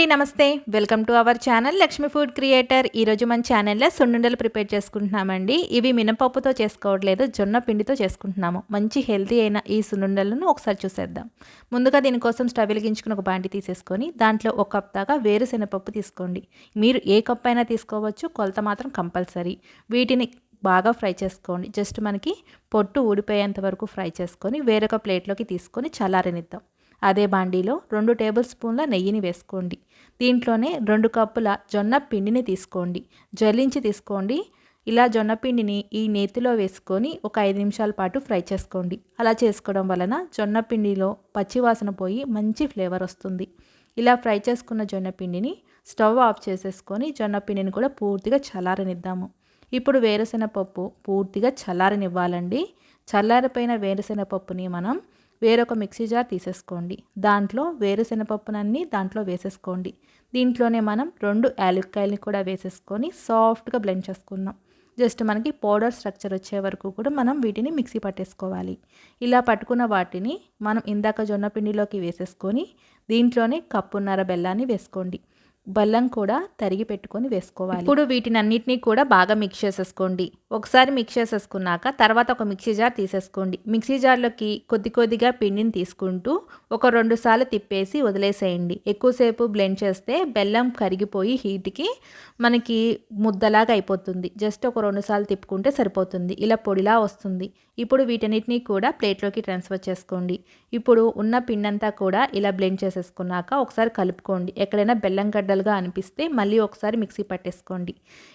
అండి నమస్తే. Welcome to our channel Lakshmi food creator. ఈరోజు మన ఛానల్లో సున్నుండలు ప్రిపేర్ చేసుకుంటున్నామండి. ఇవి మినపప్పుతో చేసుకోవట్లేదు జొన్న పిండితో చేసుకుంటున్నాము. మంచి హెల్తీ అయిన ఈ సున్నుండలను ఒకసారి చూసేద్దాం. ముందుగా దీనికోసం స్టవ్ వెలిగించుకుని ఒక బాండి తీసేసుకొని దాంట్లో ఒక కప్ దాకా వేరుశెనగపప్పు తీసుకోండి. మీరు ఏ కప్ అయినా తీసుకోవచ్చు కొలత మాత్రం కంపల్సరీ. వీటిని బాగా ఫ్రై చేసుకోండి. జస్ట్ మనకి పొట్టు ఊడిపోయేంత వరకు ఫ్రై చేసుకొని వేరొక ప్లేట్లోకి తీసుకొని చల్లారనిద్దాం. అదే బాండీలో రెండు టేబుల్ స్పూన్ల నెయ్యిని వేసుకోండి. దీంట్లోనే రెండు కప్పుల జొన్న పిండిని తీసుకోండి. జల్లించి తీసుకోండి. ఇలా జొన్న పిండిని ఈ నేతిలో వేసుకొని ఒక ఐదు నిమిషాల పాటు ఫ్రై చేసుకోండి. అలా చేసుకోవడం వలన జొన్న పిండిలో పచ్చివాసన పోయి మంచి ఫ్లేవర్ వస్తుంది. ఇలా ఫ్రై చేసుకున్న జొన్న పిండిని స్టవ్ ఆఫ్ చేసేసుకొని జొన్న పిండిని కూడా పూర్తిగా చల్లారనిద్దాము. ఇప్పుడు వేరుశెనగపప్పు పూర్తిగా చల్లారనివ్వాలండి. చల్లారిపోయిన వేరుశెనగపప్పుని మనం వేరొక మిక్సీ జార్ తీసేసుకోండి. దాంట్లో వేరుశెనపప్పునన్నీ దాంట్లో వేసేసుకోండి. దీంట్లోనే మనం రెండు యాలక్కాయలని కూడా వేసేసుకొని సాఫ్ట్గా బ్లెండ్ చేసుకుందాం. జస్ట్ మనకి పౌడర్ స్ట్రక్చర్ వచ్చే వరకు కూడా మనం వీటిని మిక్సీ పట్టేసుకోవాలి. ఇలా పట్టుకున్న వాటిని మనం ఇందాక జొన్న పిండిలోకి వేసేసుకొని దీంట్లోనే కప్పున్నర బెల్లాన్ని వేసుకోండి. బెల్లం కూడా తరిగి పెట్టుకొని వేసుకోవాలి. ఇప్పుడు వీటిని అన్నిటినీ కూడా బాగా మిక్స్ చేసేసుకోండి. ఒకసారి మిక్స్ చేసేసుకున్నాక తర్వాత ఒక మిక్సీ జార్ తీసేసుకోండి. మిక్సీ జార్లోకి కొద్ది కొద్దిగా పిండిని తీసుకుంటూ ఒక రెండు సార్లు తిప్పేసి వదిలేసేయండి. ఎక్కువసేపు బ్లెండ్ చేస్తే బెల్లం కరిగిపోయి హీట్కి మనకి ముద్దలాగా అయిపోతుంది. జస్ట్ ఒక రెండు సార్లు తిప్పుకుంటే సరిపోతుంది. ఇలా పొడిలా వస్తుంది. ఇప్పుడు వీటన్నిటినీ కూడా ప్లేట్లోకి ట్రాన్స్ఫర్ చేసుకోండి. ఇప్పుడు ఉన్న పిండంతా కూడా ఇలా బ్లెండ్ చేసేసుకున్నాక ఒకసారి కలుపుకోండి. ఎక్కడైనా బెల్లం గడ్డలుగా అనిపిస్తే మళ్ళీ ఒకసారి మిక్సీ పట్టేసుకోండి.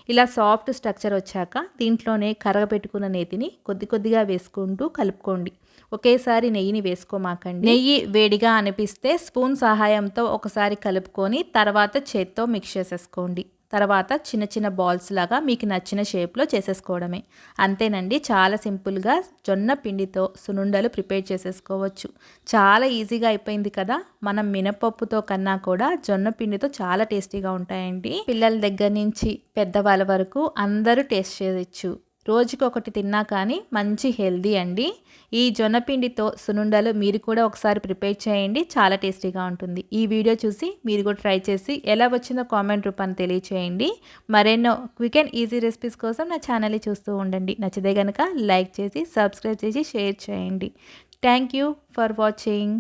ఇలా సాఫ్ట్ స్ట్రక్చర్ వచ్చాక దీంట్లోనే కరగపెట్టుకున్న నేతిని కొద్ది కొద్దిగా వేసుకుంటూ కలుపుకోండి. ఒకేసారి నెయ్యిని వేసుకోమాకండి. నెయ్యి వేడిగా అనిపిస్తే స్పూన్ సహాయంతో ఒకసారి కలుపుకొని తర్వాత చేత్తో మిక్స్ చేసేసుకోండి. తర్వాత చిన్న చిన్న బాల్స్ లాగా మీకు నచ్చిన షేప్లో చేసేసుకోవడమే. అంతేనండి చాలా సింపుల్గా జొన్న పిండితో సునుండలు ప్రిపేర్ చేసేసుకోవచ్చు. చాలా ఈజీగా అయిపోయింది కదా? మనం మినపప్పుతో కన్నా కూడా జొన్న పిండితో చాలా టేస్టీగా ఉంటాయండి. పిల్లల దగ్గర నుంచి పెద్దవాళ్ళ వరకు అందరూ టేస్ట్ చేయొచ్చు. రోజుకొకటి తిన్నా కానీ మంచి హెల్దీ అండి. ఈ జొన్నపిండితో సునుండలు మీరు కూడా ఒకసారి ప్రిపేర్ చేయండి. చాలా టేస్టీగా ఉంటుంది. ఈ వీడియో చూసి మీరు కూడా ట్రై చేసి ఎలా వచ్చిందో కామెంట్ రూపాన్ని తెలియచేయండి. మరెన్నో క్విక్ అండ్ ఈజీ రెసిపీస్ కోసం నా ఛానల్ని చూస్తూ ఉండండి. నచ్చితే కనుక లైక్ చేసి సబ్స్క్రైబ్ చేసి షేర్ చేయండి. Thank you for watching.